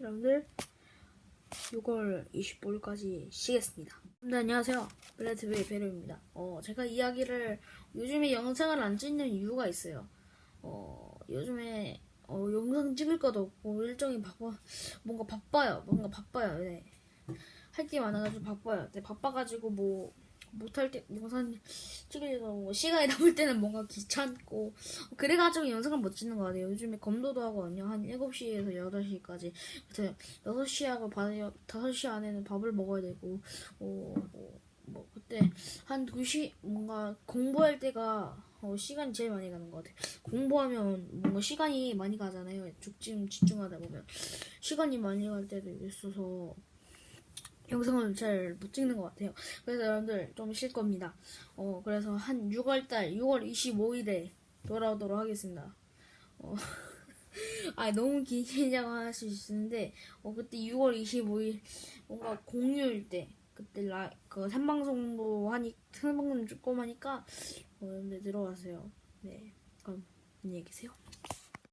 여러분들 6월 25일까지 쉬겠습니다. 네, 안녕하세요. 블레드웨이 베르입니다. 어, 제가 이야기를 요즘에 영상을 안 찍는 이유가 있어요. 어, 요즘에 어, 영상 찍을 것도 없고 일정이 바빠 뭔가 바빠요. 뭔가 바빠요. 네. 할 게 많아가지고 바빠요. 네, 바빠가지고 뭐 못할 때 영상 찍으려고 뭐 시간이 남을 때는 뭔가 귀찮고 그래가지고 영상을 못 찍는 것 같아요. 요즘에 검도도 하거든요. 한 7시에서 8시까지. 그래서 6시 하고 5시 안에는 밥을 먹어야 되고, 어, 뭐, 뭐, 그때 한 2시, 뭔가 공부할 때가 어, 시간이 제일 많이 가는 것 같아요. 공부하면 뭔가 시간이 많이 가잖아요. 죽짐 집중하다 보면. 시간이 많이 갈 때도 있어서 영상을 잘 못 찍는 것 같아요. 그래서 여러분들 좀 쉴 겁니다. 어, 그래서 한 6월달, 6월 25일에 돌아오도록 하겠습니다. 어, 아, 너무 길다고 할수 있는데, 어, 그때 6월 25일, 뭔가 공휴일 때, 그때 라, 그 생방송도 하니, 생방송 조금 하니까, 어, 여러분들 들어가세요. 네. 그럼, 안녕히 계세요.